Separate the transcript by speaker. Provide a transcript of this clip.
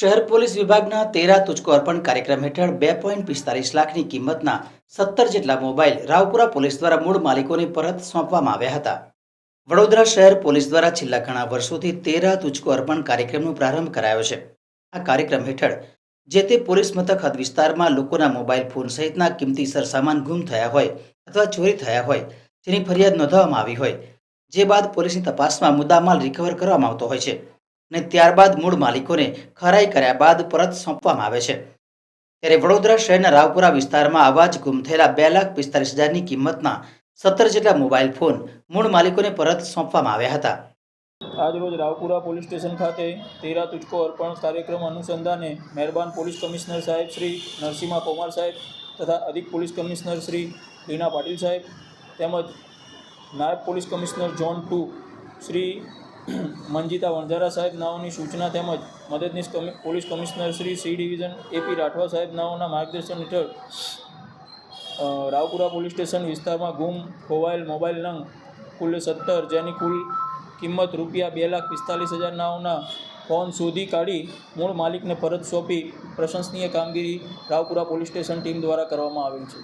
Speaker 1: શહેર પોલીસ વિભાગના તેરા તુચકો અર્પણ કાર્યક્રમ હેઠળ બે પોઈન્ટ પિસ્તાલીસ લાખની કિંમતના સત્તર જેટલા મોબાઈલ રાવપુરા પોલીસ દ્વારા મૂળ માલિકોને પરત સોંપવામાં આવ્યા હતા. વડોદરા શહેર પોલીસ દ્વારા છેલ્લા ઘણા વર્ષોથી તેરા તુચકો અર્પણ કાર્યક્રમનો પ્રારંભ કરાયો છે. આ કાર્યક્રમ હેઠળ, જે તે પોલીસ મથક હદ વિસ્તારમાં લોકોના મોબાઈલ ફોન સહિતના કિંમતી સરસામાન ગુમ થયા હોય અથવા ચોરી થયા હોય, જેની ફરિયાદ નોંધવામાં આવી હોય, જે બાદ પોલીસની તપાસમાં મુદ્દામાલ રિકવર કરવામાં આવતો હોય છે. અને ત્યારબાદ મૂળ માલિકોને ખરાઈ કર્યા બાદ પરત સોંપવામાં આવે છે. ત્યારે વડોદરા શહેરના રાવપુરા વિસ્તારમાં આવા જ ગુમ થયેલા બે લાખ પિસ્તાલીસ હજારની કિંમતના સત્તર જેટલા મોબાઈલ ફોન મૂળ માલિકોને પરત સોંપવામાં આવ્યા હતા.
Speaker 2: આજરોજ રાવપુરા પોલીસ સ્ટેશન ખાતે તેરા તુચકો અર્પણ કાર્યક્રમ અનુસંધાને મહેરબાન પોલીસ કમિશનર સાહેબ શ્રી નરસિંહા કોમાર સાહેબ તથા અધિક પોલીસ કમિશનર શ્રી રીના પાટીલ સાહેબ તેમજ નાયબ police commissioner zone two Shri Manjita Vanzara સાહેબ નાઓની સૂચના તેમજ મદદનીશ police commissioner Shri C division AP Rathwa સાહેબ નાઓના માર્ગદર્શન હેઠળ રાવપુરા પોલીસ સ્ટેશન વિસ્તારમાં ગુમ, ખોવાયેલ મોબાઈલ નંગ કુલ સત્તર, જેની કુલ કિંમત રૂપિયા બે લાખ પિસ્તાલીસ હજાર નાઓના ફોન શોધી કાઢી મૂળ માલિકને પરત સોંપી પ્રશંસનીય કામગીરી રાવપુરા પોલીસ સ્ટેશન ટીમ દ્વારા કરવામાં આવેલ છે.